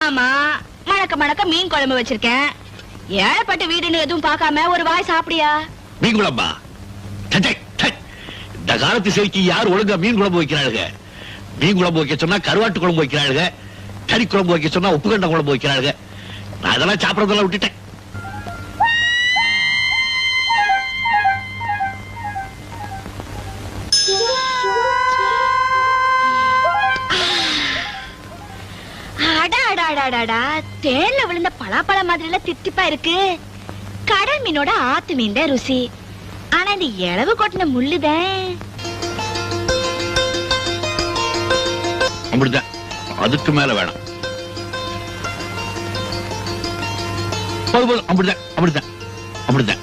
ஆமா மணக்க மணக்க மீன் குழம்பு வச்சிருக்கேன். ஏழப்பட்ட வீடுன்னு எதுவும் பார்க்காம ஒரு வாய் சாப்பிடியா? மீன் குழம்பா? இந்த காலத்து செய்திக்கு யார் ஒழுங்கா மீன் குழம்பு வைக்கிறாளுங்க மீன் குழம்பு வைக்க சொன்னா கருவாட்டு குழம்பு வைக்கிறாளுங்க கறி குழம்பு வைக்க சொன்னா உப்புக்கண்ட குழம்பு வைக்கிறாளுங்க நான் அதெல்லாம் சாப்பிடறதெல்லாம் விட்டுட்டேன். அடா தேன்ல விழுந்த பலாப்பழ மாதிரி எல்லாம் தித்திப்பா இருக்கு. கடல் மீனோட ஆத்து மீன் தான் ருசி. ஆனா இந்த இளவு கொட்டின முள்ளுதான் அப்படிதான் அதுக்கு மேல வேணாம். போதும் போதும். அப்படிதான் அப்படிதான் அப்படிதான்